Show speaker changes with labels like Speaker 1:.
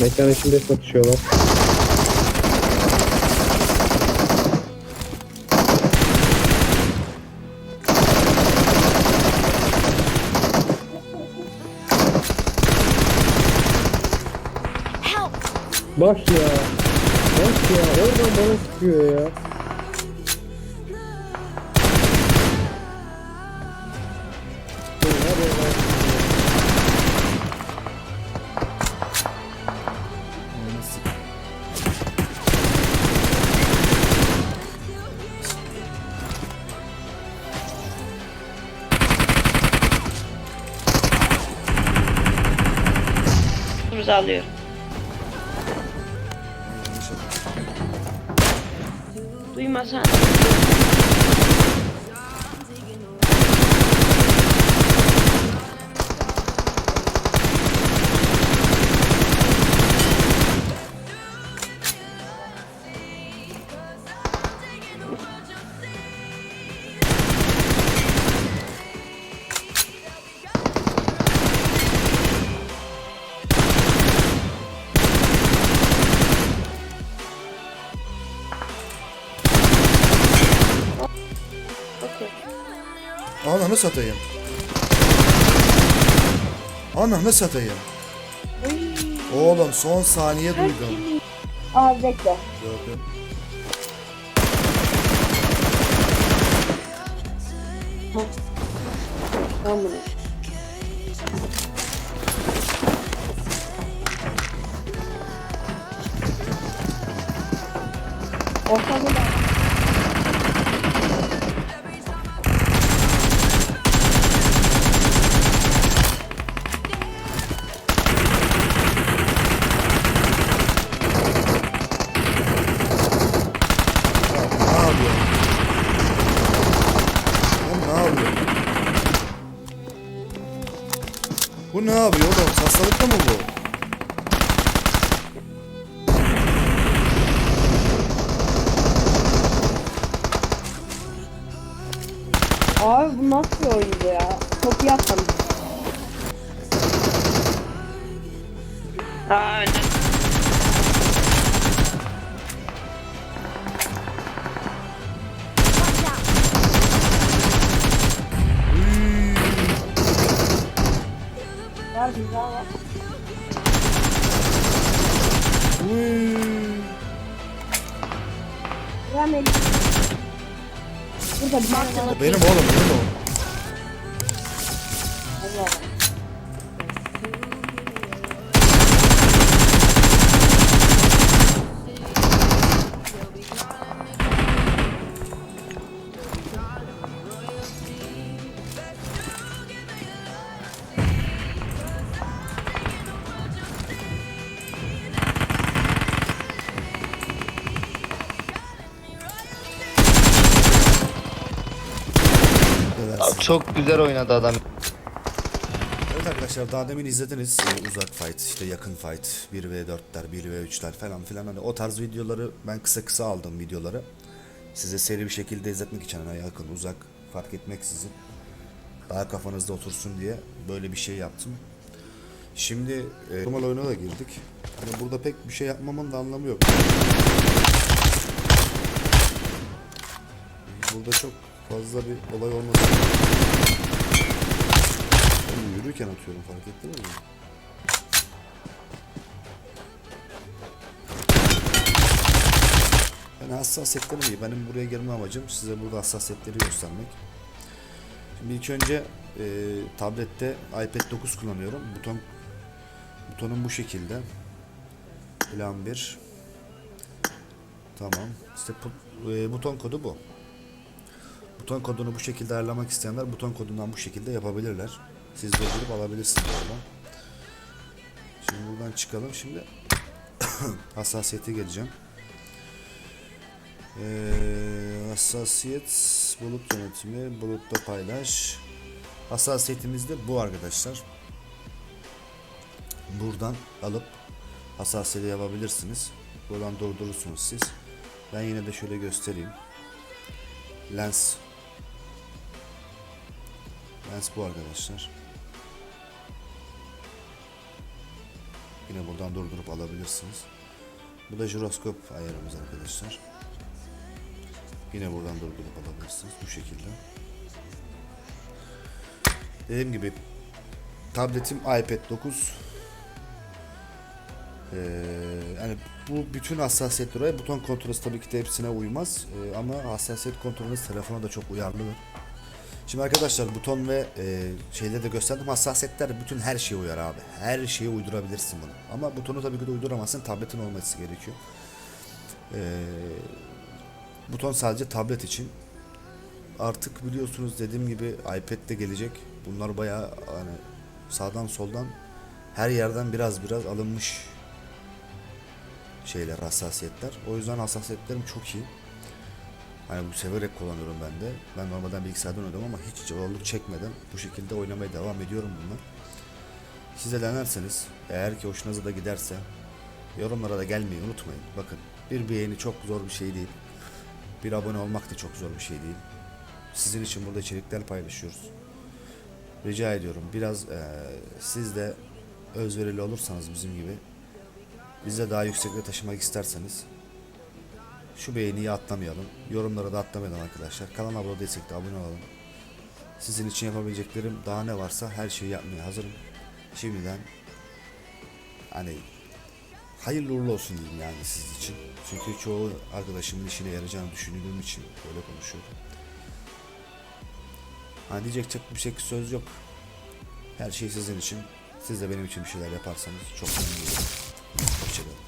Speaker 1: Mekan içinde satışıyorlar. Bak ya. Bak ya. Oradan bana sıkıyor ya.
Speaker 2: Kırmızı alıyor. Duymasan.
Speaker 3: Ananı satayım. Ananı satayım. Oğlum son saniye duydum.
Speaker 4: Abi bekle.
Speaker 3: Gördüm.
Speaker 4: Tamam? Ortada da
Speaker 3: Bu ne yapıyor oğlum? Hastalıkta mı bu?
Speaker 4: Abi bu nasıl bir oyundu ya? Çok iyi atladım.
Speaker 2: Aa önden.
Speaker 4: Var.
Speaker 3: Uy.
Speaker 4: Ben el... Burada bir var.
Speaker 3: Benim oğlum benim o.
Speaker 5: Çok güzel oynadı adam.
Speaker 3: Evet arkadaşlar daha demin izlediniz Ee, uzak fight işte yakın fight 1v4'ler 1v3'ler falan filan hani o tarz videoları ben kısa kısa aldım videoları size seri bir şekilde izletmek için hani yakın uzak fark etmeksizin daha kafanızda otursun diye böyle bir şey yaptım. Şimdi e, normal oyuna da girdik. Hani burada pek bir şey yapmamın da anlamı yok. Burada çok fazla bir olay olmadı. Ben yürürken atıyorum fark ettiniz mi? Ben hassasiyetlerim iyi. Benim buraya gelme amacım size burada hassasiyetleri göstermek. Şimdi ilk önce e, tablette iPad 9 kullanıyorum. Buton butonum bu şekilde. Plan 1. Tamam. İşte bu- e, buton kodu bu. Buton kodunu bu şekilde ayarlamak isteyenler buton kodundan bu şekilde yapabilirler. Siz de girip alabilirsiniz oradan. Şimdi buradan çıkalım. Şimdi hassasiyete geleceğim. Ee, hassasiyet, bulut yönetimi, bulutta paylaş. Hassasiyetimiz de bu arkadaşlar. Buradan alıp hassasiyeti yapabilirsiniz. Buradan durdurursunuz siz. Ben yine de şöyle göstereyim. Lens. Lens bu arkadaşlar. Yine buradan durdurup alabilirsiniz. Bu da jiroskop ayarımız arkadaşlar. Yine buradan durdurup alabilirsiniz bu şekilde. Dediğim gibi tabletim iPad 9 ee, yani bu bütün hassasiyetlere buton kontrolü tabii ki de hepsine uymaz Ee, ama hassasiyet kontrolünüz telefona da çok uyarlıdır. Şimdi arkadaşlar buton ve e, şeyleri de gösterdim. Hassasiyetler bütün her şeye uyar abi. Her şeye uydurabilirsin bunu. Ama butonu tabii ki de uyduramazsın. Tabletin olması gerekiyor. Ee, buton sadece tablet için. Artık biliyorsunuz dediğim gibi iPad'de gelecek. Bunlar bayağı hani sağdan soldan her yerden biraz biraz alınmış şeyler, hassasiyetler. O yüzden hassasiyetlerim çok iyi. Hani bu severek kullanıyorum ben de. Ben normalden bilgisayardan oynuyorum ama hiç zorluk çekmeden bu şekilde oynamaya devam ediyorum bununla. Siz de denerseniz eğer ki hoşunuza da giderse yorumlara da gelmeyi unutmayın. Bakın bir beğeni çok zor bir şey değil. Bir abone olmak da çok zor bir şey değil. Sizin için burada içerikler paylaşıyoruz. Rica ediyorum biraz eee, siz de özverili olursanız bizim gibi bizi de daha yüksekle taşımak isterseniz şu beğeniyi atlamayalım. Yorumlara da atlamayalım arkadaşlar. Kanala abone değilsek de abone olalım. Sizin için yapabileceklerim daha ne varsa her şeyi yapmaya hazırım. Şimdiden hani hayırlı uğurlu olsun diyeyim yani siz için. Çünkü çoğu arkadaşımın işine yarayacağını düşündüğüm için böyle konuşuyorum. Hani diyecek çok bir şey söz yok. Her şey sizin için. Siz de benim için bir şeyler yaparsanız çok memnun olurum. Hoşçakalın.